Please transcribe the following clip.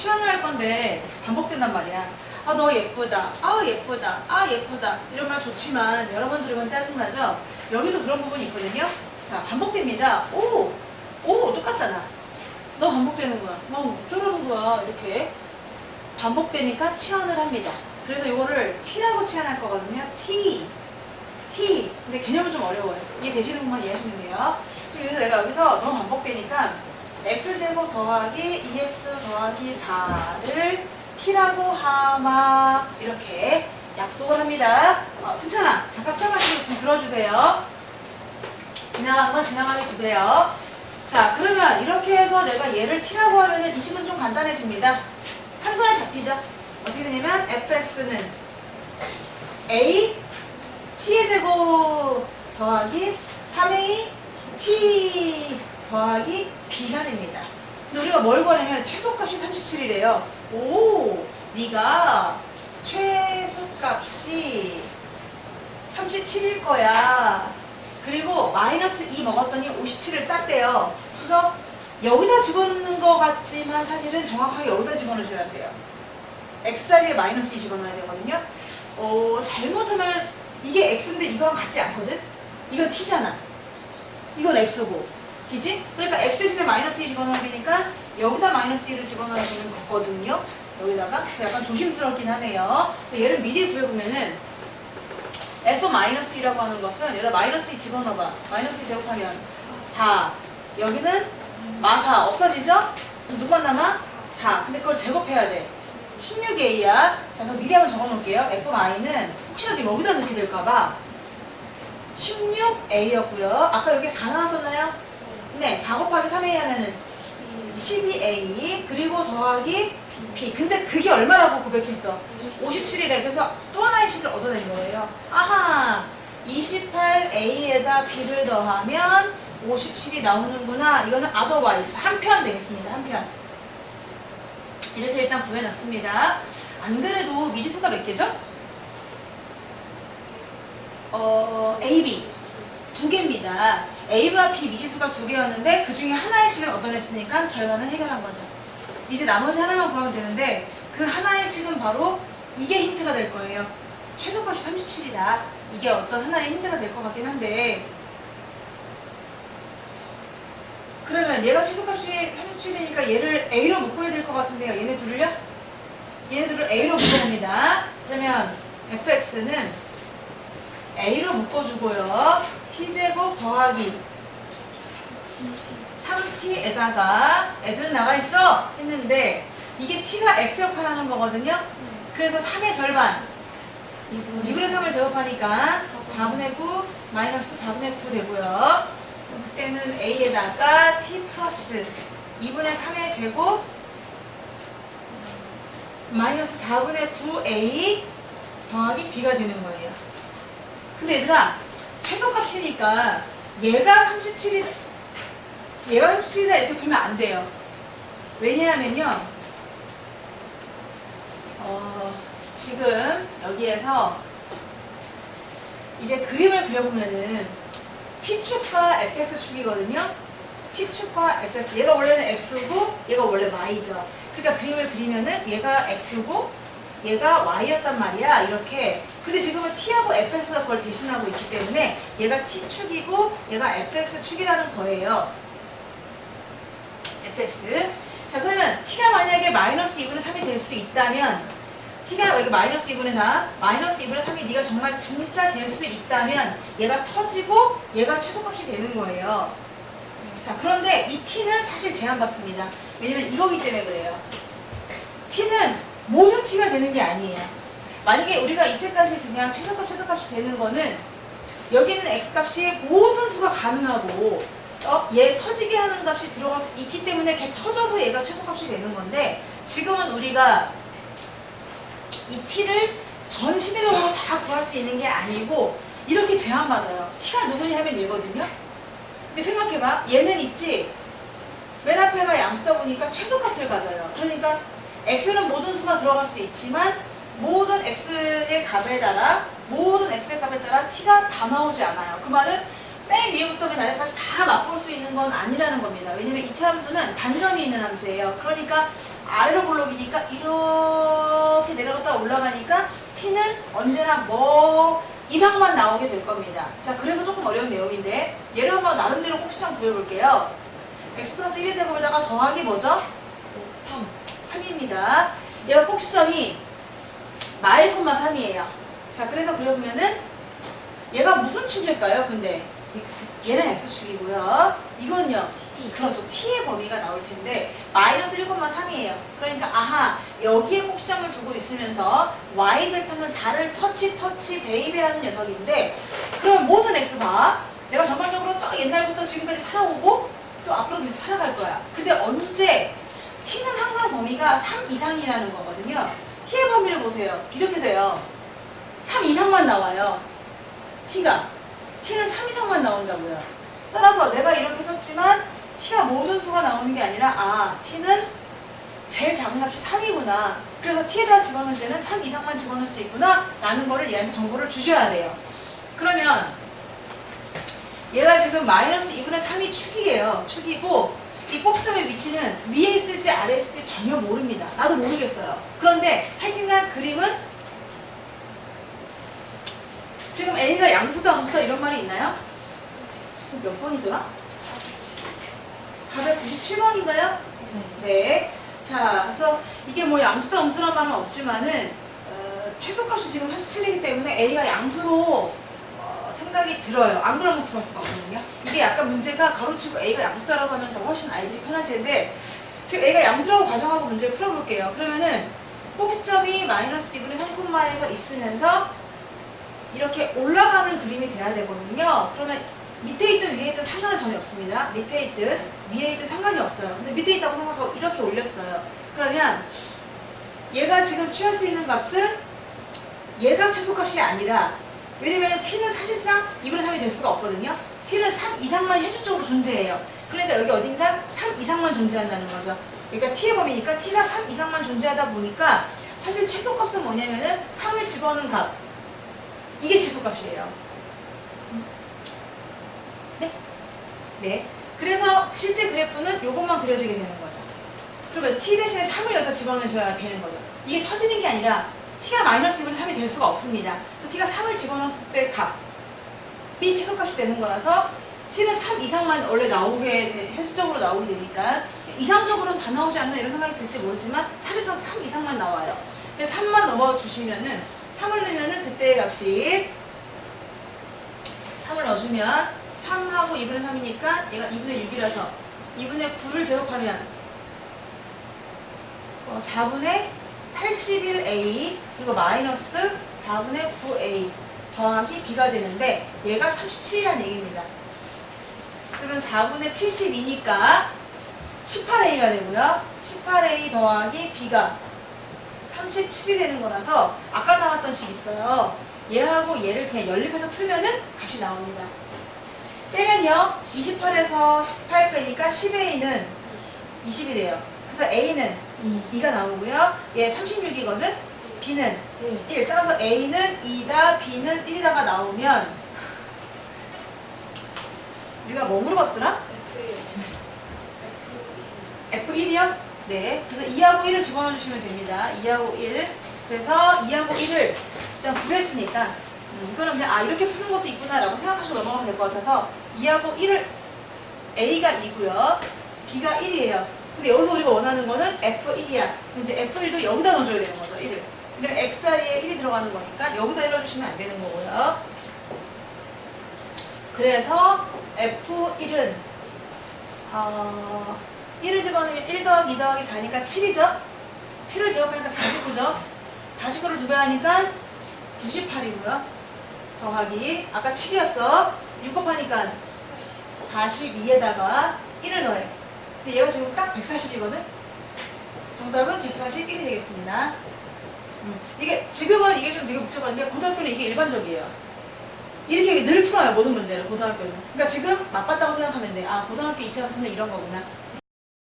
시연을 할 건데 반복된단 말이야. 아, 너 예쁘다. 아, 예쁘다. 아, 예쁘다. 이런 말 좋지만 여러 번 들으면 짜증나죠? 여기도 그런 부분이 있거든요. 자, 반복됩니다. 오! 오! 똑같잖아. 너 반복되는 거야. 너 어쩌라는 거야. 이렇게. 반복되니까 치환을 합니다. 그래서 이거를 T라고 치환할 거거든요. T. T. 근데 개념은 좀 어려워요. 이해 되시는 것만 이해하시면 돼요. 지금 여기서 내가 여기서 너무 반복되니까 x제곱 더하기 2x 더하기 4를 t라고 하마 이렇게 약속을 합니다. 어, 승찬아 잠깐 스탑하시고 좀 들어주세요. 지나간 건 지나가게 두세요. 자 그러면 이렇게 해서 내가 얘를 t라고 하면은 이 식은 좀 간단해집니다. 한 손에 잡히죠? 어떻게 되냐면 fx는 a t의 제곱 더하기 3a t 더하기 됩니다. 근데 우리가 뭘 구하냐면 최소값이 37이래요. 오, 네가 최소값이 37일 거야. 그리고 마이너스 2 먹었더니 57을 쌌대요. 그래서 여기다 집어넣는 것 같지만 사실은 정확하게 여기다 집어넣으셔야 돼요. x자리에 마이너스 2 집어넣어야 되거든요. 어, 잘못하면 이게 x인데 이거랑 같지 않거든? 이건 t잖아. 이건 x고. 그지? 그러니까 x 대신에 마이너스 2 집어넣어야 되니까 여기다 마이너스 2를 집어넣어야 되는 거거든요. 여기다가 약간 조심스럽긴 하네요. 얘를 미리 구해보면은 f 마이너스 2라고 하는 것은 여기다 마이너스 2 집어넣어봐. 마이너스 2 제곱하면 4. 여기는 마사 없어지죠? 누가 남아? 4. 근데 그걸 제곱해야 돼. 16a야. 자, 그럼 미리 한번 적어놓을게요. f 마이는 혹시라도 여기다 넣게 될까봐 16a였고요. 아까 여기 4 나왔었나요? 네, 4 곱하기 3a 하면은 12a 그리고 더하기 b. 근데 그게 얼마라고 고백했어? 57이래. 그래서 또 하나의 식을 얻어낸 거예요. 아하, 28a에다 b를 더하면 57이 나오는구나. 이거는 otherwise 한편 되겠습니다. 한편. 이렇게 일단 구해놨습니다. 안 그래도 미지수가 몇 개죠? 어, A, B 두 개입니다. A와 B 미지수가 두 개였는데 그 중에 하나의 식을 얻어냈으니까 절반은 해결한 거죠. 이제 나머지 하나만 구하면 되는데 그 하나의 식은 바로 이게 힌트가 될 거예요. 최소값이 37이다. 이게 어떤 하나의 힌트가 될 것 같긴 한데 그러면 얘가 최소값이 37이니까 얘를 A로 묶어야 될 것 같은데요. 얘네 둘을요? 얘네 들을 A로 묶어봅니다. 그러면 fx는 A로 묶어주고요. T제곱 더하기 3t에다가 애들은 나가 있어 했는데 이게 t가 x 역할하는 거거든요. 그래서 3의 절반 2분의 3을 제곱하니까 4분의 9 마이너스 4분의 9 되고요. 그때는 a에다가 t 플러스 2분의 3의 제곱 마이너스 4분의 9a 더하기 b가 되는 거예요. 근데 얘들아 최소값이니까 얘가 37이 얘가 37이다 이렇게 풀면 안 돼요. 왜냐하면요. 어, 지금 여기에서 이제 그림을 그려보면은 t축과 fx축이거든요. t축과 fx 얘가 원래는 x고 얘가 원래 y죠. 그러니까 그림을 그리면은 얘가 x고 얘가 y였단 말이야. 이렇게. 근데 지금은 t하고 fx가 그걸 대신하고 있기 때문에 얘가 t축이고 얘가 fx축이라는 거예요. fx. 자 그러면 t가 만약에 마이너스 2분의 3이 될 수 있다면 t가 여기 마이너스 2분의 4, 마이너스 2분의 3이 네가 정말 진짜 될 수 있다면 얘가 터지고 얘가 최소값이 되는 거예요. 자 그런데 이 t는 사실 제한받습니다. 왜냐면 이거기 때문에 그래요. t는 모든 t가 되는 게 아니에요. 만약에 우리가 이때까지 그냥 최소값, 최소값이 되는 거는 여기 있는 x값이 모든 수가 가능하고 어, 얘 터지게 하는 값이 들어갈 수 있기 때문에 걔 터져서 얘가 최소값이 되는 건데 지금은 우리가 이 t를 전 시대적으로 다 구할 수 있는 게 아니고 이렇게 제한받아요. t가 누구냐 하면 얘거든요. 근데 생각해봐. 얘는 있지. 맨 앞에가 양수다 보니까 최소값을 가져요. 그러니까 x는 모든 수가 들어갈 수 있지만 모든 x의 값에 따라 모든 x의 값에 따라 t가 다 나오지 않아요. 그 말은 맨 위에부터 맨 아래까지 다 맛볼 수 있는 건 아니라는 겁니다. 왜냐면 이차 함수는 반전이 있는 함수예요. 그러니까 아래로 볼록이니까 이렇게 내려갔다 올라가니까 t는 언제나 뭐 이상만 나오게 될 겁니다. 자, 그래서 조금 어려운 내용인데 얘를 한번 나름대로 꼭시점 구해볼게요. x 플러스 1의 제곱에다가 더하기 뭐죠? 3. 3입니다. 얘가 꼭시점이 마일 콤마 3이에요. 자, 그래서 그려보면은 얘가 무슨 축일까요? 근데. 얘는 x축이고요. 이건요. 그렇죠. t의 범위가 나올 텐데 마이너스 1,3이에요. 그러니까 아하 여기에 꼭지점을 두고 있으면서 y절편은 4를 터치 터치 베이베하는 녀석인데 그럼 모든 x 봐. 내가 전반적으로 저 옛날부터 지금까지 살아오고 또 앞으로 계속 살아갈 거야. 근데 언제 t는 항상 범위가 3 이상이라는 거거든요. T의 범위를 보세요. 이렇게 돼요. 3 이상만 나와요. t가 t는 3 이상만 나온다고요. 따라서 내가 이렇게 썼지만 t가 모든 수가 나오는 게 아니라 아 t는 제일 작은 값이 3이구나. 그래서 t에다 집어넣을 때는 3 이상만 집어넣을 수 있구나 라는 거를 얘한테 정보를 주셔야 돼요. 그러면 얘가 지금 마이너스 2분의 3이 축이에요. 축이고 이 꼭지점의 위치는 위에 있을지 아래에 있을지 전혀 모릅니다. 나도 모르겠어요. 그런데 하여튼간 그림은 지금 A가 양수다 음수다 이런 말이 있나요? 지금 몇 번이더라? 497번인가요? 네. 자, 그래서 이게 뭐 양수다 음수란 말은 없지만은 어, 최소값이 지금 37이기 때문에 A가 양수로 어, 생각이 들어요. 안 그러면 구할 수가 없거든요. 이게 약간 문제가 가로치고 A가 양수다라고 하면 더 훨씬 아이들이 편할 텐데 지금 A가 양수라고 가정하고 문제를 풀어볼게요. 그러면은 꼭지점이 마이너스 2분의 3콤마에서 있으면서 이렇게 올라가는 그림이 돼야 되거든요. 그러면 밑에 있든 위에 있든 상관은 전혀 없습니다. 밑에 있든 위에 있든 상관이 없어요. 근데 밑에 있다고 생각하고 이렇게 올렸어요. 그러면 얘가 지금 취할 수 있는 값은 얘가 최소값이 아니라 왜냐면 t는 사실상 2분의 3이 될 수가 없거든요. t는 3 이상만 현실적으로 존재해요. 그러니까 여기 어딘가 3 이상만 존재한다는 거죠. 그러니까 t의 범위니까 t가 3 이상만 존재하다 보니까 사실 최소값은 뭐냐면은 3을 집어넣은 값. 이게 최소값이에요. 네? 네. 그래서 실제 그래프는 이것만 그려지게 되는 거죠. 그러면 t 대신에 3을 여기다 집어넣어줘야 되는 거죠. 이게 터지는 게 아니라 t가 마이너스 1은 3이 될 수가 없습니다. 그래서 t가 3을 집어넣었을 때 값이 최소값이 되는 거라서 t는 3 이상만 원래 나오게 돼- 현실적으로 나오게 되니까 이상적으로는 다 나오지 않나 이런 생각이 들지 모르지만 사실상 3 이상만 나와요. 그래서 3만 넣어주시면은 3을 넣으면은 그때의 값이 3을 넣어주면 3하고 2분의 3이니까 얘가 2분의 6이라서 2분의 9를 제곱하면 어, 4분의 81a 그리고 마이너스 4분의 9a 더하기 b가 되는데 얘가 37이라는 얘기입니다. 그러면 4분의 72니까 18a가 되고요. 18a 더하기 b가 37이 되는 거라서 아까 나왔던 식 있어요. 얘하고 얘를 그냥 연립해서 풀면은 값이 나옵니다. 빼면요. 28에서 18 빼니까 10a는 20이 돼요. 그래서 a는 2. 2가 나오고요. 얘 36이거든. b는 1. 1. 따라서 a는 2다, b는 1이다가 나오면 우리가 뭐 물어봤더라? F1이요? 네. 그래서 2하고 1을 집어넣어 주시면 됩니다. 2하고 1. 그래서 2하고 1을 일단 구했으니까 음, 이거는 그냥 아 이렇게 푸는 것도 있구나라고 생각하시고 넘어가면 될 것 같아서 2하고 1을 A가 2고요. B가 1이에요. 근데 여기서 우리가 원하는 거는 F1이야. 이제 F1도 여기다 넣어줘야 되는 거죠. 1을. 근데 X자리에 1이 들어가는 거니까 여기다 1 넣어주시면 안 되는 거고요. 그래서 F1은 어, 1을 집어넣으면 1 더하기 2 더하기 4니까 7이죠? 7을 제곱하니까 49죠? 49를 두 배 하니까 98이고요. 더하기 아까 7이었어. 6 곱하니까 42에다가 1을 넣어요. 근데 얘가 지금 딱 140이거든? 정답은 141이 되겠습니다. 음, 이게 지금은 이게 좀 되게 복잡한데 고등학교는 이게 일반적이에요. 이렇게 늘 풀어요 모든 문제를 고등학교는. 그러니까 지금 맞봤다고 생각하면 돼. 아 고등학교 2차 함수는 이런 거구나.